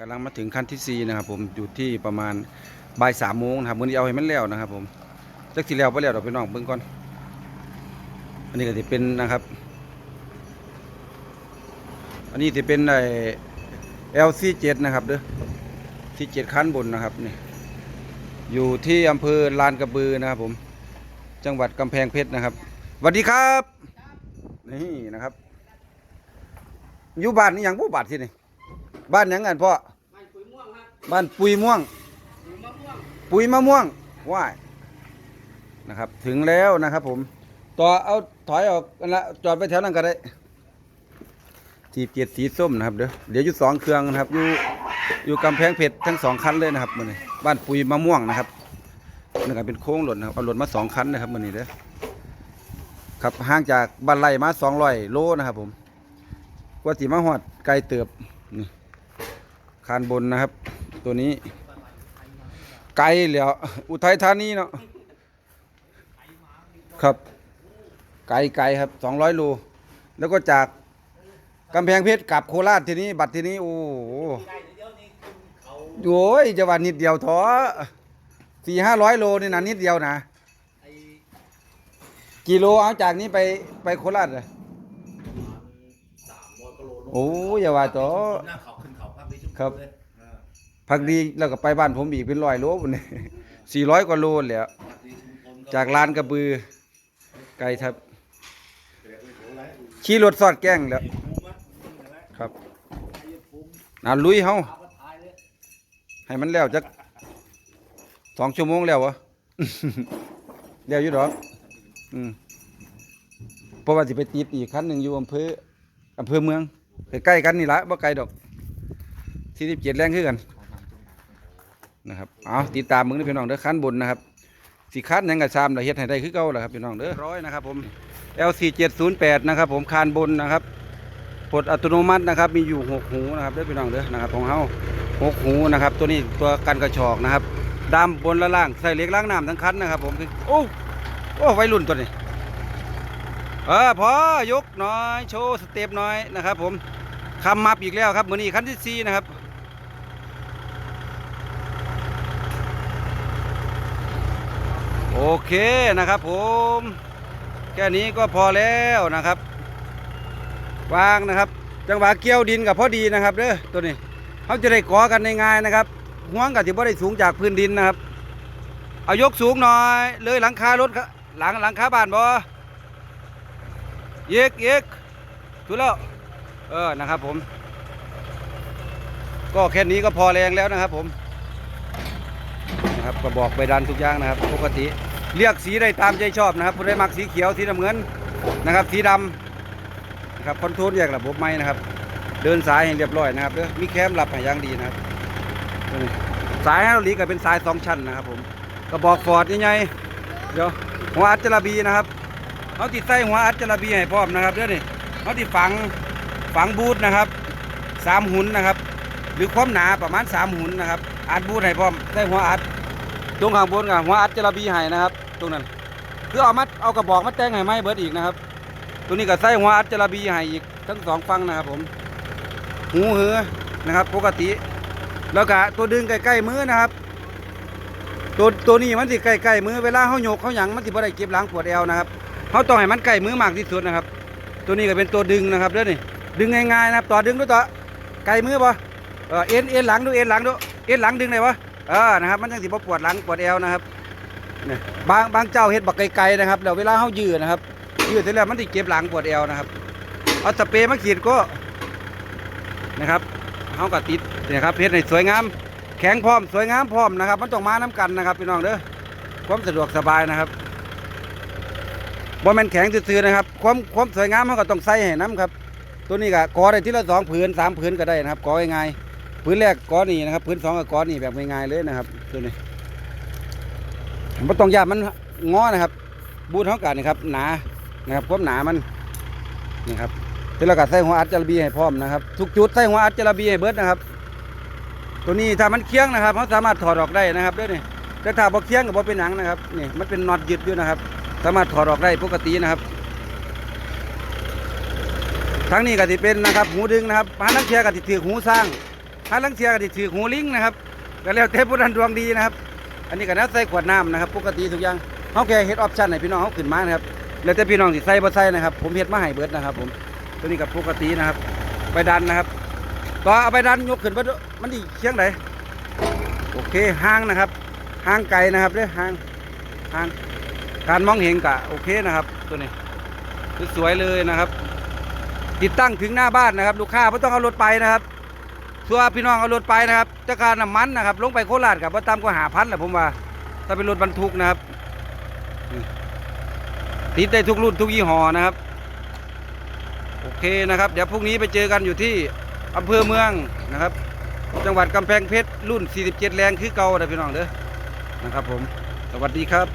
กำลังมาถึงขั้นที่สี่นะครับผมอยู่ที่ประมาณบ่ายสามโมงนะครับมื้อนี้เอาให้มันแล้วนะครับผมจักสิแล้วไปแล้วเดี๋ยวไปน้องเบิ่งก่อน อันนี้ก็จะเป็นนะครับ อันนี้จะเป็นไอ้ LC7 นะครับเด้อที่เจ็ดขั้นบนนะครับนี่อยู่ที่อำเภอลานกระบือนะครับผม จังหวัดกำแพงเพชรนะครับสวัสดีครับ นี่นะครับ อยู่บ้านนี่ยังผู้บาดที่นี่ บ้านหยังไงพ่อไม่ปุ๋ยม่วงครับบ้านปุยม่วง ปุ๋ยมะม่วงปุ๋ยมะม่วงว่ายนะครับ ถึงแล้วนะครับผม ต่อเอาถอยออกกันละจอดไปแถวนั้นก็ได้ทีเกียรสีส้มนะครับเดี๋ยวเดี๋ยวอยู่สองเครื่องนะครับ อยู่อยู่กำแพงเพชรทั้งสองคันเลยนะครับมันนี้บ้านปุยมะม่วงนะครับนี่ก็เป็นโค้งหล่นนะครับเอาหล่นมาสองคันนะครับมันนี้เด้อครับห่างจากบ้านไร่มาสองร้อยโลนะครับผมกว่าสีมาหอดไกลเติบนี่ คานบนนะครับ ตัวนี้ ไกลแล้วอุทัยธานีเนาะครับ ไกลไกลครับสองร้อยโลแล้วก็จากกำแพงเพชรกลับโคราชทีนี้ บัตรทีนี้ โอ้โหจ๋าโอ้ยจะว่านิดเดียวท้อสี่ห้าร้อยโลนี่นะนิดเดียวนะกี่โลเอาจากนี้ไปไปโคราชเลยสามร้อยกิโลโอ้ยอย่าว่าท้อ คนี้ชุครับเลยอ่าพักดีแล้วก็ไปบ้านผมอีกเป็นร้อยโลปุ่นนี่สี่ร้อยกว่าโลแหล้วภาคนี้ชุมพลจากลานกระบือ ไกลครับเรียกว่าโหอะไรขี่รถสอดแกล้งแล้วภูมิอะภูมิอะไรครับไอ้ภูมิน่าลุยเฮาเอามาถ่ายเลยให้มันแล้วจักสองชั่วโมงแล้ววะแล้วอยู่ดอกอืมเพราะว่าสิไปติดอีกคันหนึ่งอยู่อำเภออำเภอเมืองใกล้ๆกันนี่ละบ่ไกลดอก ที่สิบเจ็ดแรงขึ้นกันนะครับเอาติดตามมึงนะพี่น้องเด้อคันบนนะครับสีคันยังกระซามเราเฮ็ดให้ได้คือเก่าแหละครับพี่น้องเด้อร้อยนะครับผม LC 708 นะครับผมคานบนนะครับปลดอัตโนมัตินะครับมีอยู่หกหูนะครับเด้อพี่น้องเด้อนะครับของเฮาหกหูนะครับ ตัวนี้ตัวกันกระชอกนะครับดำบนและล่างใส่เหล็กล้างน้ำทั้งคันนะครับ ผมโอ้โอ้ไวรุ่นตัวนี้เออพอยกน่อยโชว์สเต็ปน่อยนะครับ ผมคำมับอีกแล้วครับมือนี้คันที่สี่นะครับ โอเคนะครับผมแค่นี้ก็พอแล้วนะครับ วางนะครับ จังหวะเกี่ยวดินกับพอดีนะครับเด้อตัวนี้เขาจะได้ก่อกันง่ายๆนะครับห่วงกับที่บ่ได้สูงจากพื้นดินนะครับ เอายกสูงหน่อย เลยหลังคารถครับหลังหลังคาบ้านบ่เยกเยกถูกแล้วเออนะครับผม ก็แค่นี้ก็พอแรงแล้วนะครับผม นะครับก็บอกไปดันทุกอย่างนะครับ ปกติเลือกสีได้ตามใจชอบนะครับผู้ใดมักสีเขียวสีน้ำเงินนะครับสีดำนะครับคอนโทรลแยกระบบไม้นะครับ เดินสายให้เรียบร้อยนะครับเด้อมีแคมรับให้ย่างดีนะครับสายให้เราหลีก็เป็นสายสองชั้นนะครับ ผมกระบอกฟอร์ดใหญ่ๆเดี๋ยวหัวอัดจระบีนะครับเขาติดใส่หัวอัดจระบีให้พร้อมนะครับเด้อนี่เขาติดฝังฝังบูทนะครับสามหุ่นนะครับ หรือความหนาประมาณสามหุ่นนะครับอัดบูทให้พร้อมใส่หัวอัด ตรงข้างบนกับหัวอัดจระบีให้นะครับ ตรงนั้นคือเอามาเอากระบอกมาแต่งให้ไหมเบิดอีกนะครับ ตัวนี้ก็ใส่หัวอัดจระบีให้อีกทั้งสองฝั่งนะครับ ผมหูเหือนะครับ ปกติ แล้วก็ตัวดึงใกล้ๆมือนะครับ ตัวตัวนี้มันสิใกล้ๆมือเวลาเขาโยกเขาหยังมันสิบ่ได้เก็บล้างปวดเอวนะครับเขาต้องให้มันใกล้มือมากที่สุดนะครับ ตัวนี้ก็เป็นตัวดึงนะครับเด้อนี่ดึงง่ายๆนะครับ ต่อดึงด้วยต่อไกลมือปะเอ็นเอ็นหลังดูเอ็นหลังดูเอ็นหลังดึงได้ปะ เออนะครับ มันจังสิบ่ปวดหลังปวดเอวนะครับเนี่ยบางบางเจ้าเฮ็ดบักไกลๆนะครับแล้วเวลาเขายืดนะครับยืดเสร็จแล้วมันสิเก็บหลังปวดเอวนะครับเอาสเปรย์มาขีดก็นะครับเขาก็ติดเนี่ยครับเพชรในสวยงาม แข็งพร้อมสวยงามพร้อมนะครับ มันต้องมาน้กันนะครับพี่น้องเด้อความสะดวกสบายนะครับบ่แม่นแข็งซื่อๆนะครับ ความความสวยงามเขาก็ต้องใส่ให้น้ำครับ ตัวนี้ก็กอได้ทีละสองผืนสามผืนก็ได้นะครับกอง่ายๆ ผืนแรกก้อนนี่นะครับผืนสองก็กอนนี่แบบง่ายๆเลยนะครับตัวนี้มันต้องยากมันงอนะครับ บูทเขากันนะครับ หนานะครับความหนามันนี่ครับเสร็จแล้วก็ใส่หัวอัดจระบีให้พร้อมนะครับ ทุกจุดใส่หัวอัดจระบีให้เบิดนะครับ ตัวนี้ถ้ามันเคียงนะครับเขาสามารถถอดออกได้นะครับด้วยนี่แต่ถ้าบ่เคียงกับบ่เป็นหนังนะครับนี่มันเป็นน็อตยึดอยู่นะครับ สามารถถอดออกได้ปกตินะครับทั้งนี้ก็สิเป็นนะครับหูดึงนะครับพานักเชียร์ก็สิถือหูสร้าง หาลังเทียก็สิถือหูลิงนะครับก็แล้วแต่ผู้นั้นดวงดีนะครับ อันนี้ก็น่าใส่ขวดน้ำนะครับ ปกติทุกอย่างเฮาแค่เฮ็ดออปชั่นให้พี่น้องเฮาขึ้นมานะครับแล้วแต่พี่น้องสิใส่บ่ใส่นะครับ ผมเฮ็ดมาให้เบิดนะครับ ผมตัวนี้ก็ปกตินะครับ ไปดันนะครับต่อเอาไปดันยกขึ้นมันดีเชียงไหนโอเคห่างนะครับห่างไกลนะครับเด้อห่างห่างการมองเห็นกะโอเคนะครับตัวนี้สวยเลยนะครับ ติดตั้งถึงหน้าบ้านนะครับ ลูกค้าไม่ต้องเอารถไปนะครับ ส่วนพี่น้องเอารถไปนะครับจะกการน้ำมันนะครับ ลงไปโคราชกับว่าตามก็หาพันแหละผมว่าถ้าเป็นรถบรรทุกนะครับติดได้ทุกรุ่นทุกยี่ห้อนะครับ โอเคนะครับ เดี๋ยวพรุ่งนี้ไปเจอกันอยู่ที่อำเภอเมืองนะครับ จังหวัดกำแพงเพชรรุ่น 47 แรงคือเก่านะพี่น้องเด้อนะครับผม สวัสดีครับ